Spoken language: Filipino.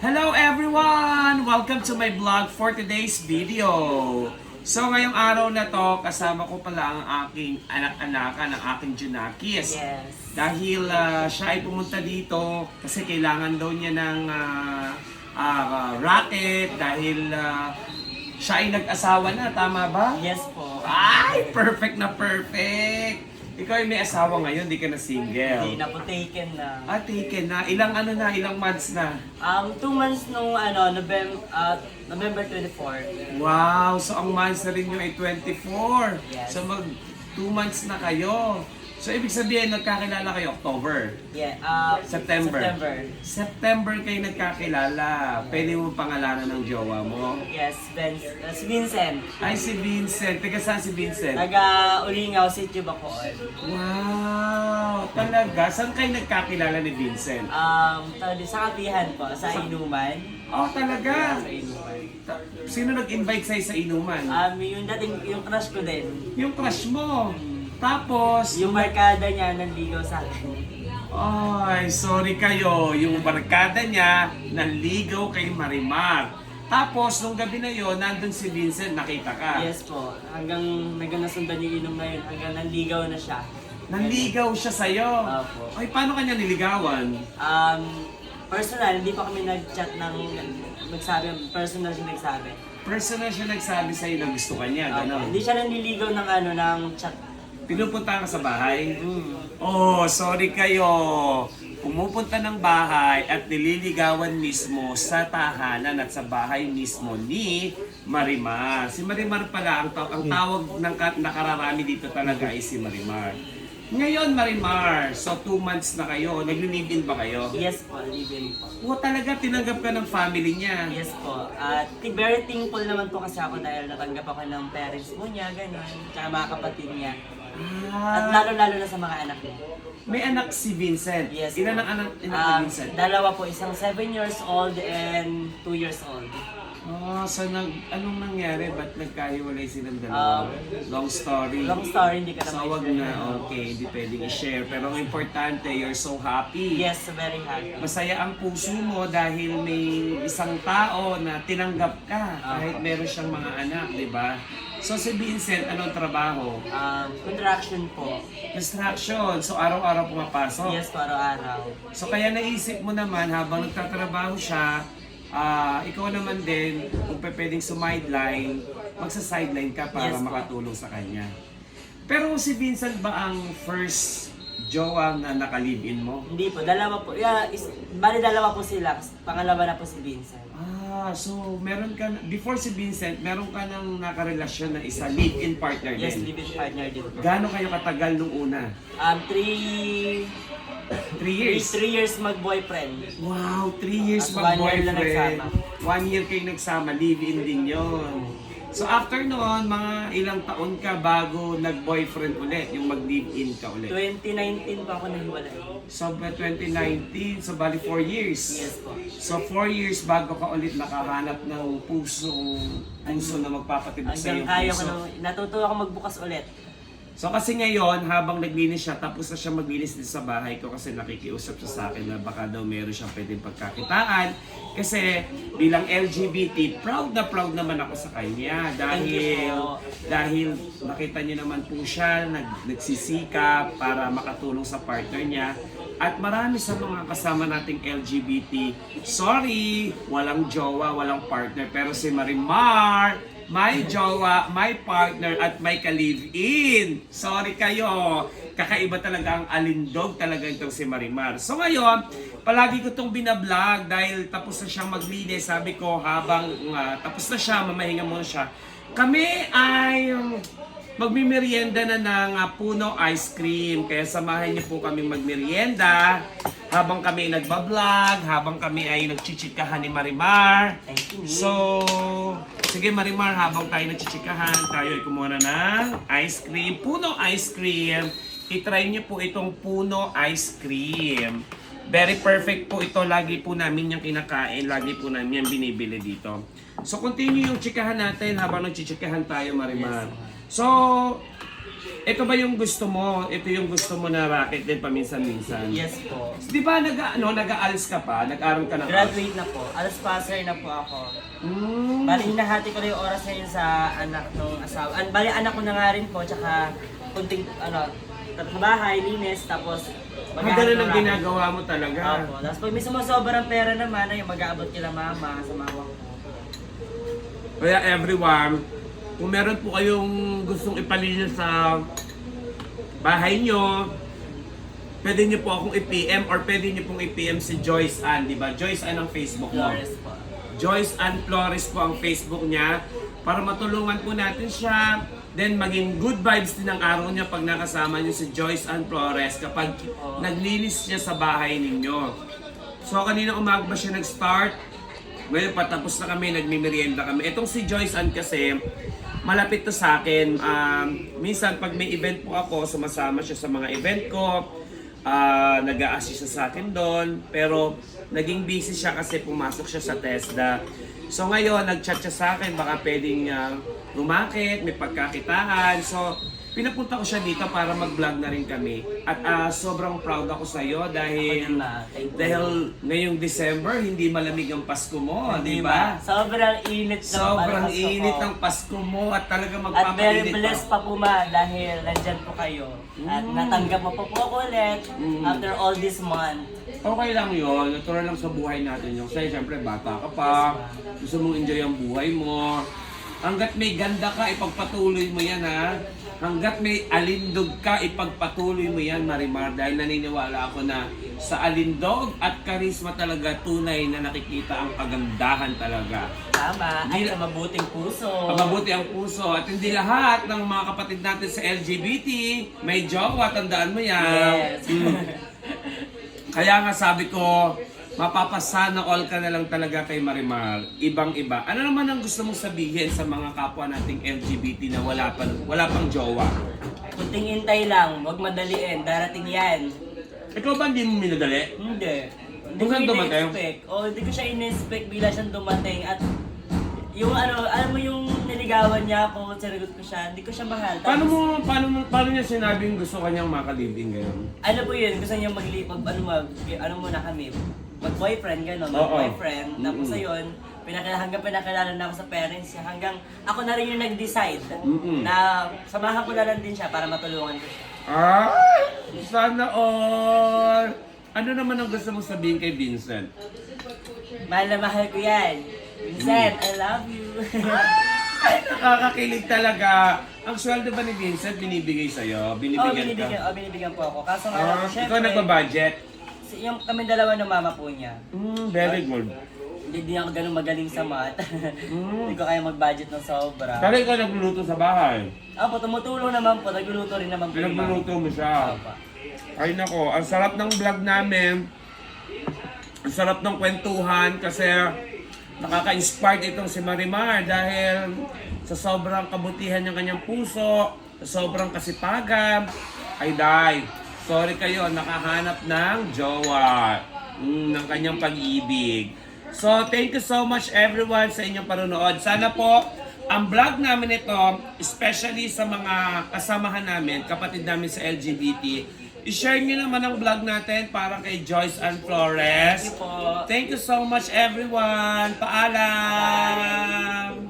Hello everyone! Welcome to my vlog for today's video. So ngayong araw na to, kasama ko pala ang aking anak-anakan, ang aking Junakis. Yes. Dahil ah, siya ay pumunta dito kasi kailangan daw niya ng ah, ah, racket dahil ah, siya ay nag-asawa na, tama ba? Yes po. Ay, perfect na perfect! Ikaw ay may asawa ngayon, di ka na single. Hindi na po taken na. Ah, taken na. Ilang ano na, ilang months na? Um, two months nung ano, November, uh, November 24. Wow! So ang months na rin nyo ay 24. Yes. So mag 2 months na kayo. So ibig sabihin, nagkakilala kayo October. Yeah, uh, September. September. September kayo nagkakilala. Pwede mo pangalanan ng jowa mo. Yes, Ben, uh, si Vincent. Ay, si Vincent. Taga saan si Vincent? Taga Ulingaw, Sitio Bacoor. Wow! Talaga? Saan kayo nagkakilala ni Vincent? Um, tawag din, sa kapihan po, sa Inuman. Oh, talaga? Sa Inuman. Ta- Sino nag-invite sa'yo sa inuman? Um, yung dating, yung crush ko din. Yung crush mo. Tapos, Yung markada niya nanligaw sa akin. Ay, sorry kayo. Yung barkada niya, nanligaw kay Marimar. Tapos, nung gabi na yon, nandun si Vincent, nakita ka. Yes po. Hanggang, hanggang nasundan yung inom na yun. Hanggang nanligaw na siya. Nanligaw siya sa'yo. Opo. Ay, paano kanya niligawan? Um, personal, hindi pa kami nag-chat ng nagsabi, personal siya nagsabi. Personal siya nagsabi sa'yo na gusto ka niya, Okay. gano'n. Hindi siya nanliligaw ng ano, ng chat. Pinupunta ka sa bahay? Mm. Oh, sorry kayo. Pumupunta ng bahay at nililigawan mismo sa tahanan at sa bahay mismo ni Marimar. Si Marimar pala, ang, taw- ang tawag ng ka- nakararami dito talaga ay si Marimar. Ngayon, Marimar, so two months na kayo, nagli-live-in ba kayo? Yes po, live-in po. O talaga, tinanggap ka ng family niya. Yes po. At uh, very thankful naman po kasi ako dahil natanggap ako ng parents mo niya, gano'n. Tsaka mga kapatid niya. At Ah, lalo-lalo na sa mga anak niya. may anak si Vincent. Yes Ilan ang anak, anak ni Um, Vincent? dalawa po, isang 7 years old and 2 years old. Oh, so nag, anong nangyari? Ba't nagkahiwalay silang dalawa? Um, Long story. Long story, hindi ka na So wag na, okay, hindi pwedeng i-share. Pero ang importante, you're so happy. Yes, very happy. Masaya ang puso mo dahil may isang tao na tinanggap ka kahit meron siyang mga anak, di ba? So si Vincent, anong trabaho? Um, contraction po. Construction. So araw-araw pumapasok. Yes po, araw-araw. So kaya naisip mo naman habang nagtatrabaho siya, ah, ikaw naman din, kung pe- pwedeng sumideline, magsa-sideline ka para Yes, po. makatulong sa kanya. Pero si Vincent ba ang first jowa na naka-live-in mo? Hindi po, dalawa po. Yeah, is, bali dalawa po sila. Pangalawa na po si Vincent. Ah, so meron ka, na- before si Vincent, meron ka nang nakarelasyon na isa, live-in partner Yes, din. live-in partner din po. Gaano kayo katagal nung una? Um, three, Three three, years? three years mag-boyfriend. Wow, three years At one year lang mag-boyfriend. nagsama. One year kayo nagsama, live-in din yon. So after noon, mga ilang taon ka bago nag-boyfriend ulit, yung mag-live-in ka ulit. 2019 pa ako nahiwalay. So by 2019, so bali 4 years. Yes po. So 4 years bago ka ulit nakahanap ng puso, puso na magpapatibok sa Hanggang iyong kaya ko puso. na, natuto ako magbukas ulit. So kasi ngayon, habang naglinis siya, tapos na siya maglinis dito sa bahay ko kasi nakikiusap siya sa akin na baka daw meron siyang pwedeng pagkakitaan. Kasi bilang LGBT, proud na proud naman ako sa kanya. Dahil, dahil nakita niyo naman po siya, nag, nagsisikap para makatulong sa partner niya. At marami sa mga kasama nating LGBT, sorry, walang jowa, walang partner. Pero si Marimar, may jowa, may partner, at may ka-live-in. Sorry kayo. Kakaiba talaga ang alindog talaga itong si Marimar. So ngayon, palagi ko itong binablog dahil tapos na siyang maglinis. Sabi ko, habang ah, tapos na siya, mamahinga muna siya. Kami ay um, magmimerienda na ng ah, puno ice cream. Kaya samahan niyo po kami magmerienda habang kami nagbablog, habang kami ay nagchichikahan ni Marimar. Thank you. So, sige Marimar, habang tayo nagchichikahan, tayo ay kumuha na ng ice cream. Puno ice cream. I-try niyo po itong puno ice cream. Very perfect po ito. Lagi po namin yung kinakain. Lagi po namin yung binibili dito. So, continue yung chikahan natin habang nagchichikahan tayo, Marimar. So, Ito ba yung gusto mo? Ito yung gusto mo na racket din paminsan-minsan? Yes po. Di ba nag, ano, nag-ALS ka pa? Nag-aral ka na Graduate na po. Alas passer na po ako. Mm. Bali, hinahati ko na yung oras ngayon sa anak ng asawa. An, bali, anak ko na nga rin po, tsaka kunting, ano, sa bahay, linis, tapos Ang ganda ng racket. ginagawa mo talaga. Opo. Tapos pag may sumusobrang pera naman, ay mag-aabot kila mama sa mama ko. Kaya everyone, kung meron po kayong gustong ipalinis sa bahay nyo, pwede nyo po akong i-PM or pwede nyo pong i-PM si Joyce Ann, di ba? Joyce Ann ang Facebook mo. Flores po. Joyce Ann Flores po ang Facebook niya para matulungan po natin siya. Then maging good vibes din ang araw niya pag nakasama niyo si Joyce Ann Flores kapag naglinis siya sa bahay ninyo. So kanina umaga ba siya nag-start? Ngayon patapos na kami, nagmimerienda kami. Itong si Joyce Ann kasi, malapit to sa akin. Um, minsan pag may event po ako, sumasama siya sa mga event ko. Ah, nag-a-assist siya sa akin doon. Pero naging busy siya kasi pumasok siya sa TESDA. So ngayon, nag-chat siya sa akin, baka pwedeng uh, rumakit, may pagkakitaan. So, pinapunta ko siya dito para mag-vlog na rin kami. At ah, sobrang proud ako sa iyo dahil you. dahil ngayong December, hindi malamig ang Pasko mo, di ba? Sobrang init ng Sobrang Pasko ko. init ang Pasko mo at talaga At very magpapainit blessed pa. po ma dahil nandyan po kayo. At natanggap mo pa po ako ulit Mm. after all this month. Okay lang yun, natural lang sa buhay natin yun. Kasi syempre bata ka pa, gusto mong enjoy ang buhay mo. Hanggat may ganda ka, ipagpatuloy mo yan ha. Hanggat may alindog ka, ipagpatuloy mo yan Marimar. Dahil naniniwala ako na sa alindog at karisma talaga tunay na nakikita ang kagandahan talaga. Tama. Ay, Hindi- sa mabuting puso. Ang mabuti ang puso at hindi lahat ng mga kapatid natin sa LGBT may jowa, tandaan mo yan. Yes. Mm. Kaya nga sabi ko, mapapasana all ka na lang talaga kay Marimar. Ibang-iba. Ano naman ang gusto mong sabihin sa mga kapwa nating LGBT na wala pang, wala pang jowa? Kunting intay lang, huwag madaliin, darating yan. Ikaw ba hindi mo minadali? Hindi. Hindi Kung ko saan dumating? in-expect. O, hindi ko siya in-expect bila siyang dumating. At yung ano, alam mo yung niligawan niya ako, sinagot ko siya, hindi ko siya mahal. Paano Tapos, mo, paano mo, paano niya sinabing gusto kanyang makalibing ngayon? ano po yun, gusto niya magli, mag, ano, mag, ano muna kami, mag-boyfriend, gano'n, Oo. mag-boyfriend. Tapos Mm-mm. ayun, pinakilala, hanggang pinakilala na ako sa parents niya, hanggang ako na rin yung nag-decide Mm-mm. na samahan ko na lang din siya para matulungan ko siya. Ah! Sana all! Ano naman ang gusto mong sabihin kay Vincent? Mahal na mahal ko yan. Vincent, I love you. Ay, nakakakilig talaga. Ang sweldo ba ni Vincent binibigay sa'yo? oh, Binibigyan binibigyan, ka? oh, binibigyan po ako. Kaso nga, Ah, syempre, ikaw nagbabudget? Si- yung kami dalawa ng mama po niya. Mm, very good. Hindi din ako ganun magaling sa math. Mm. Hindi ko kaya mag-budget ng sobra. Pero ikaw nagluluto sa bahay. Opo, tumutulong naman po. Nagluluto rin naman po. yung mama. Pinagluluto mo siya. Opo. Ay nako, ang sarap ng vlog namin. Ang sarap ng kwentuhan kasi nakaka-inspired itong si Marimar dahil sa sobrang kabutihan ng kanyang puso, sa sobrang kasipagan, ay dahil, sorry kayo, nakahanap ng jowa, mm, ng kanyang pag-ibig. So, thank you so much everyone sa inyong panunood. Sana po, ang vlog namin ito, especially sa mga kasamahan namin, kapatid namin sa LGBT, i-share nyo naman ang vlog natin para kay Joyce and Flores. Thank you po. Thank you so much everyone. Paalam!